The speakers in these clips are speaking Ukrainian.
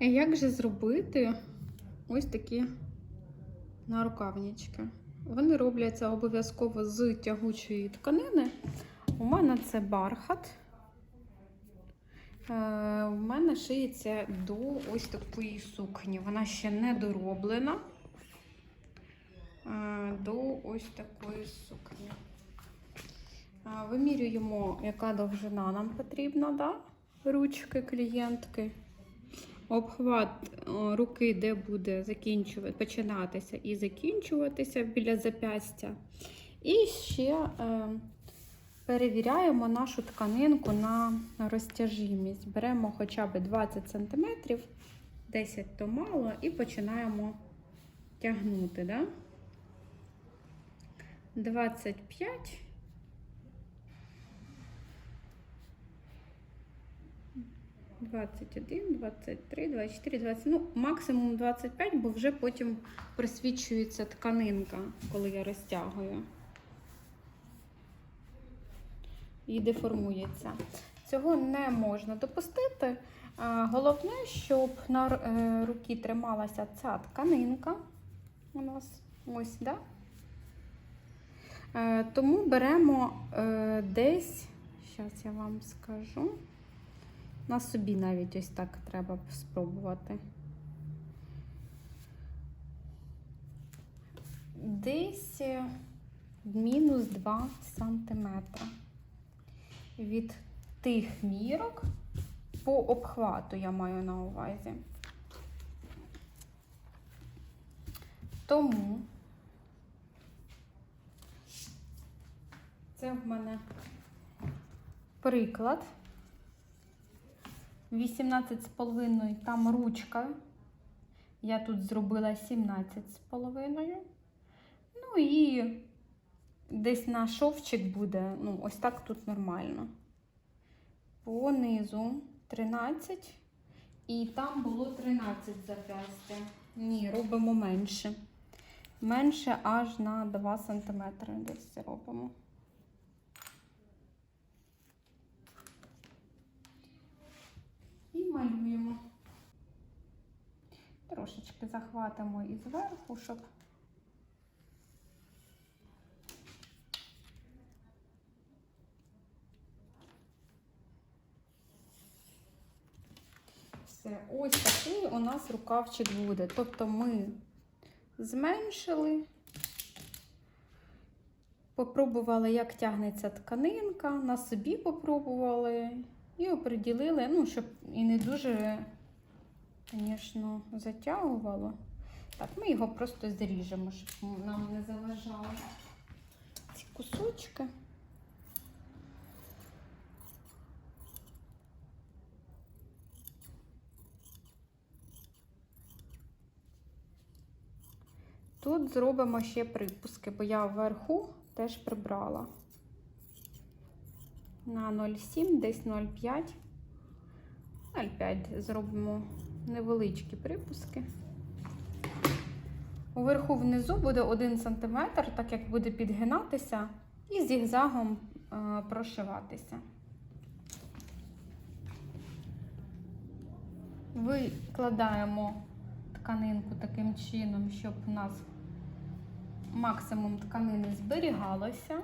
Як же зробити ось такі нарукавнички? Вони робляться обов'язково з тягучої тканини. У мене це бархат. Е, У мене шиється до ось такої сукні. Вона ще не дороблена. Е, До ось такої сукні. Е, Вимірюємо, яка довжина нам потрібна, да? ручки клієнтки. Обхват руки, де буде закінчувати, починатися і закінчуватися біля запястя. І ще е, перевіряємо нашу тканинку на розтяжимість. Беремо хоча б 20 см, 10 то мало, і починаємо тягнути. Да? 25. Двадцять один, двадцять три, двадцять чотири, двадцять. Ну, максимум 25, бо вже потім присвічується тканинка, коли я розтягую. І деформується. Цього не можна допустити. Головне, щоб на е, руки трималася ця тканинка. У нас ось, да? Е, Тому беремо е, десь, зараз я вам скажу. На собі навіть ось так треба спробувати. Десь е, мінус 2 сантиметра від тих мірок по обхвату я маю на увазі. Тому це в мене приклад. 18,5 там ручка. Я тут зробила 17,5. Ну і десь на шовчик буде, ну, ось так тут нормально. По низу 13. І там було 13 запястя. Ні, робимо менше. Менше аж на 2 см десь робимо. Малюємо. Трошечки захватимо і зверху, щоб все. Ось такий у нас рукавчик буде. Тобто ми зменшили, попробували, як тягнеться тканинка, на собі попробували і оприділили, ну, щоб і не дуже, звісно, затягувало. Так, ми його просто зріжемо, щоб нам не заважало ці кусочки. Тут зробимо ще припуски, бо я вверху теж прибрала на 0,7, десь 0,5. 0,5 зробимо невеличкі припуски. Уверху внизу буде 1 см, так як буде підгинатися, і зігзагом е, прошиватися. Викладаємо тканинку таким чином, щоб у нас максимум тканини зберігалося.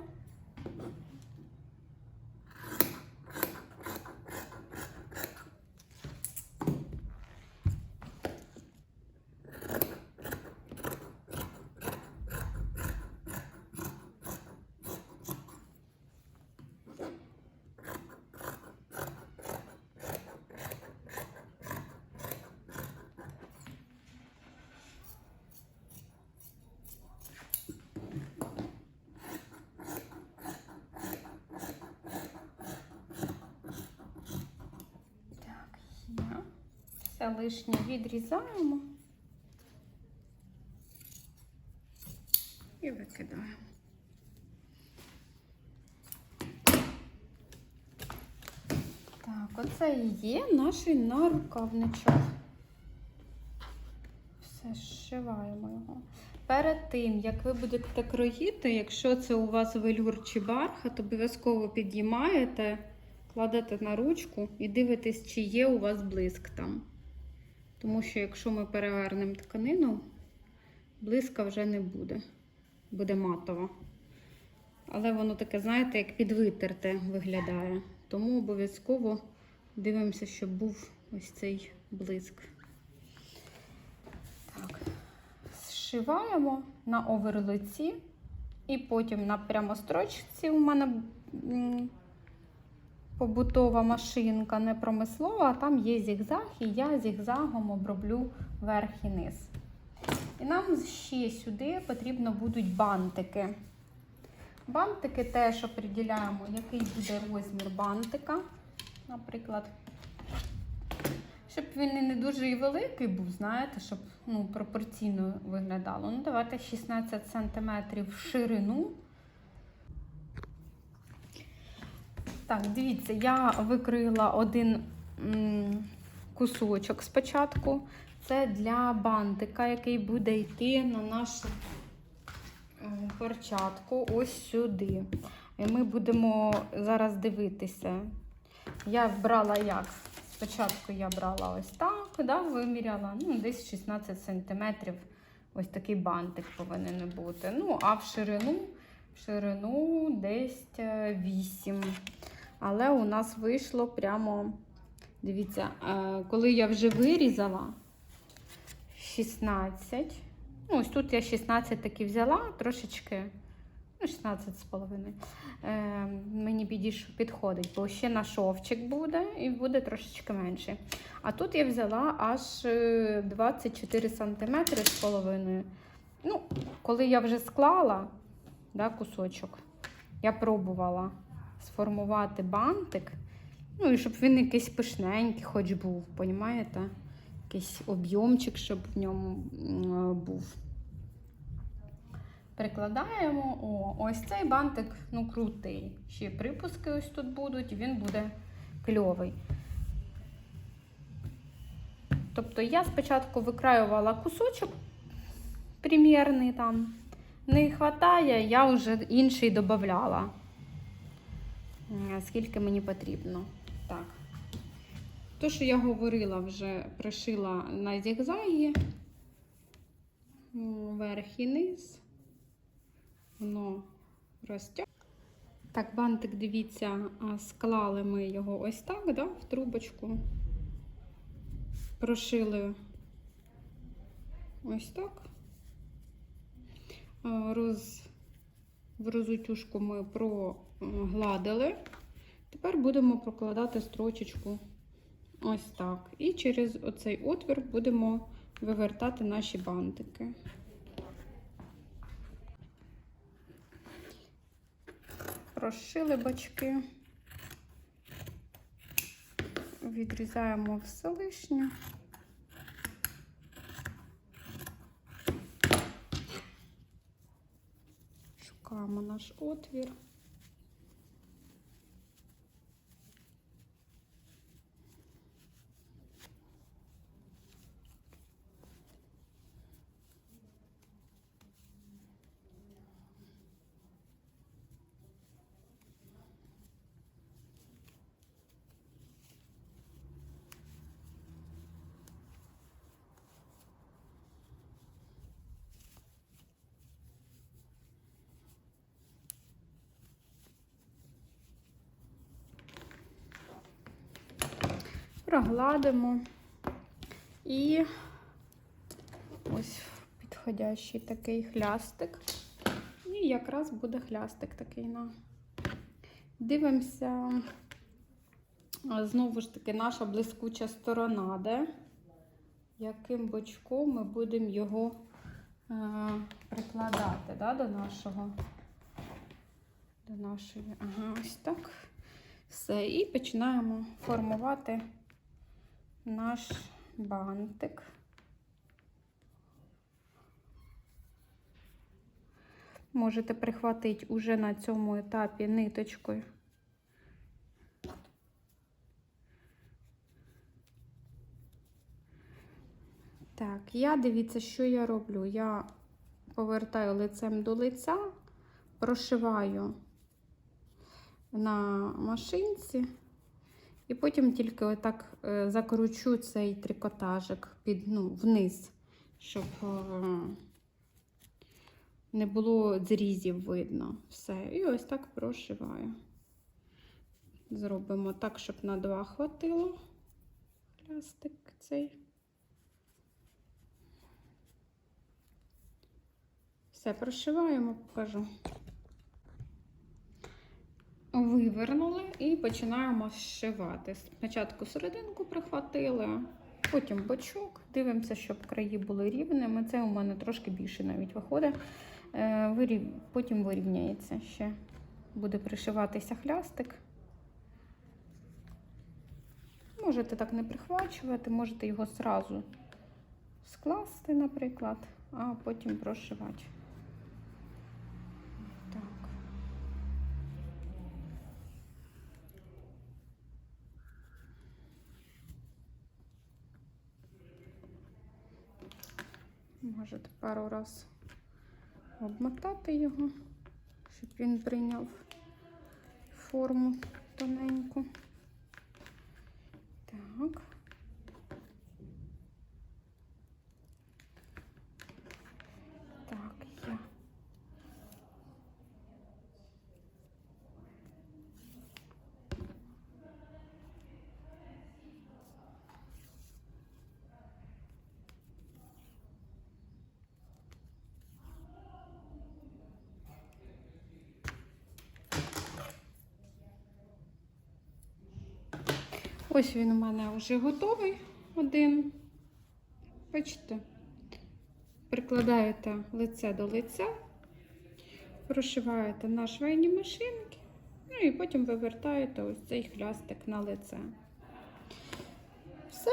Так, є. Все лишнє відрізаємо і викидаємо. Так, оце і є наш нарукавничок. Все, зшиваємо його. Перед тим, як ви будете кроїти, якщо це у вас велюр чи бархат, обов'язково підіймаєте, кладете на ручку і дивитесь, чи є у вас блиск там. Тому що якщо ми перевернемо тканину, блиска вже не буде. Буде матова. Але воно таке, знаєте, як підвитерте виглядає. Тому обов'язково дивимося, щоб був ось цей блиск. Так. Зшиваємо на оверлиці і потім на прямострочці у мене побутова машинка, не промислова, а там є зігзаг, і я зігзагом оброблю верх і низ. І нам ще сюди потрібно будуть бантики. Бантики теж определяємо, який буде розмір бантика. Наприклад, щоб він не дуже великий був, знаєте, щоб ну, пропорційно виглядало. Ну, давайте 16 см в ширину. Так, дивіться, я викрила один кусочок спочатку. Це для бантика, який буде йти на нашу е, перчатку ось сюди. І ми будемо зараз дивитися. Я брала як? Спочатку я брала ось так, да, виміряла, ну, десь 16 см. Ось такий бантик повинен бути. Ну, а в ширину, в ширину десь е, 8. Але у нас вийшло прямо, дивіться, е, коли я вже вирізала 16. Ну, ось тут я 16 таки взяла, трошечки, ну, 16 з половиною. Е, мені підходить, бо ще на шовчик буде і буде трошечки менше. А тут я взяла аж е, 24 см з половиною. Ну, коли я вже склала да, кусочок, я пробувала сформувати бантик. Ну, і щоб він якийсь пишненький хоч був, понімаєте? Якийсь об'ємчик, щоб в ньому був. Прикладаємо. О, ось цей бантик ну, крутий. Ще припуски ось тут будуть, і він буде кльовий. Тобто я спочатку викраювала кусочок примірний там. Не вистачає, я вже інший додавала. Скільки мені потрібно. Так. То, що я говорила, вже пришила на зігзагі. М, Верх і низ. Воно розтяг. Так, бантик, дивіться, склали ми його ось так, да, в трубочку. Прошили ось так. Роз... В розутюшку ми прогладили. Тепер будемо прокладати строчечку ось так. І через оцей отвір будемо вивертати наші бантики. Розшили бачки, відрізаємо все лишнє. Шукаємо наш отвір. Прогладимо і ось підходящий такий хлястик. І якраз буде хлястик такий на. Дивимося, знову ж таки, наша блискуча сторона, де яким бочком ми будемо його е, прикладати да, до нашого. До нашої, ага, ось так. Все. І починаємо формувати наш бантик. Можете прихватити уже на цьому етапі ниточкою. Так, я дивіться, що я роблю. Я повертаю лицем до лиця, прошиваю на машинці І потім тільки отак е, закручу цей трикотажик під, ну, вниз, щоб е, не було зрізів видно. Все. І ось так прошиваю. Зробимо так, щоб на два хватило хлястик цей. Все, прошиваємо, покажу. Вивернули і починаємо зшивати. Спочатку серединку прихватили, потім бочок. Дивимося, щоб краї були рівними. Це у мене трошки більше навіть виходить. Е, Потім вирівняється ще. Буде пришиватися хлястик. Можете так не прихвачувати, можете його зразу скласти, наприклад, а потім прошивати. Так. Можете пару раз обмотати його, щоб він прийняв форму тоненьку. Так. Так, я. Ось він у мене вже готовий один. Бачите, прикладаєте лице до лиця, прошиваєте на швейні машинки, ну і потім вивертаєте ось цей хлястик на лице. Все,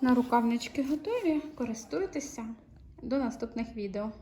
нарукавнички готові. Користуйтеся. До наступних відео.